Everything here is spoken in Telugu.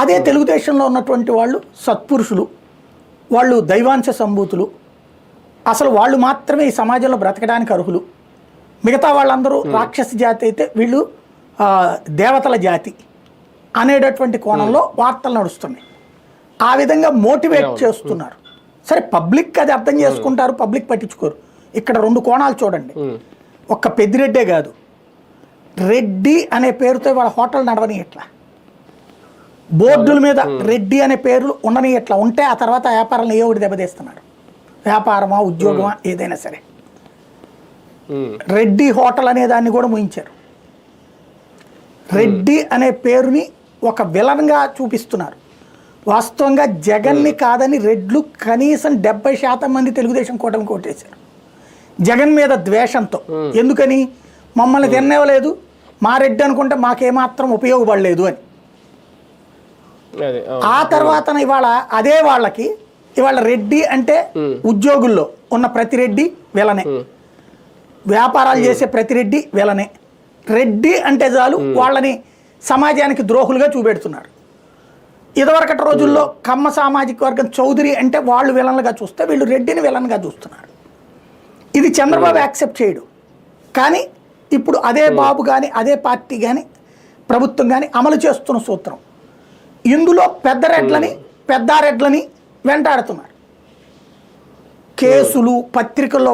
అదే తెలుగుదేశంలో ఉన్నటువంటి వాళ్ళు సత్పురుషులు వాళ్ళు దైవాంశ సంభూతులు. అసలు వాళ్ళు మాత్రమే ఈ సమాజంలో బ్రతకడానికి అర్హులు. మిగతా వాళ్ళందరూ రాక్షస జాతి అయితే వీళ్ళు దేవతల జాతి అనేటటువంటి కోణంలో వార్తలు నడుస్తున్నాయి. ఆ విధంగా మోటివేట్ చేస్తున్నారు. సరే పబ్లిక్ అది అర్థం చేసుకుంటారు పబ్లిక్ పట్టించుకోరు. ఇక్కడ రెండు కోణాలు చూడండి. ఒక్క పెద్దిరెడ్డే కాదు. రెడ్డి అనే పేరుతో వాళ్ళ హోటల్ నడవని ఎట్లా బోర్డుల మీద రెడ్డి అనే పేర్లు ఉండని ఎట్లా ఉంటే ఆ తర్వాత వ్యాపారాలను ఏ ఒకటి దెబ్బతీస్తున్నారు? వ్యాపారమా ఉద్యోగమా ఏదైనా సరే. రెడ్డి హోటల్ అనే దాన్ని కూడా ముయించారు. రెడ్డి అనే పేరుని ఒక విలన్గా చూపిస్తున్నారు. వాస్తవంగా జగన్ని కాదని రెడ్లు కనీసం డెబ్బై శాతం మంది తెలుగుదేశం కూటమి కొట్టేశారు జగన్ మీద ద్వేషంతో. ఎందుకని? మమ్మల్ని తినేవలేదు మా రెడ్డి అనుకుంటే మాకేమాత్రం ఉపయోగపడలేదు అని. ఆ తర్వాత ఇవాళ అదే వాళ్ళకి ఇవాళ రెడ్డి అంటే ఉద్యోగుల్లో ఉన్న ప్రతి రెడ్డి విలనే వ్యాపారాలు చేసే ప్రతి రెడ్డి విలనే రెడ్డి అంటే చాలు వాళ్ళని సమాజానికి ద్రోహులుగా చూపెడుతున్నారు. ఇదివరకటి రోజుల్లో కమ్మ సామాజిక వర్గం చౌదరి అంటే వాళ్ళు విలన్లుగా చూస్తే వీళ్ళు రెడ్డిని విలన్గా చూస్తున్నారు. ఇది చంద్రబాబు యాక్సెప్ట్ చేయడు. కానీ ఇప్పుడు అదే బాబు కానీ అదే పార్టీ కానీ ప్రభుత్వం కానీ అమలు చేస్తున్న సూత్రం. ఇందులో పెద్ద రెడ్లని పెద్ద రెడ్లని వెంటాడుతున్నారు. కేసులు పత్రికల్లో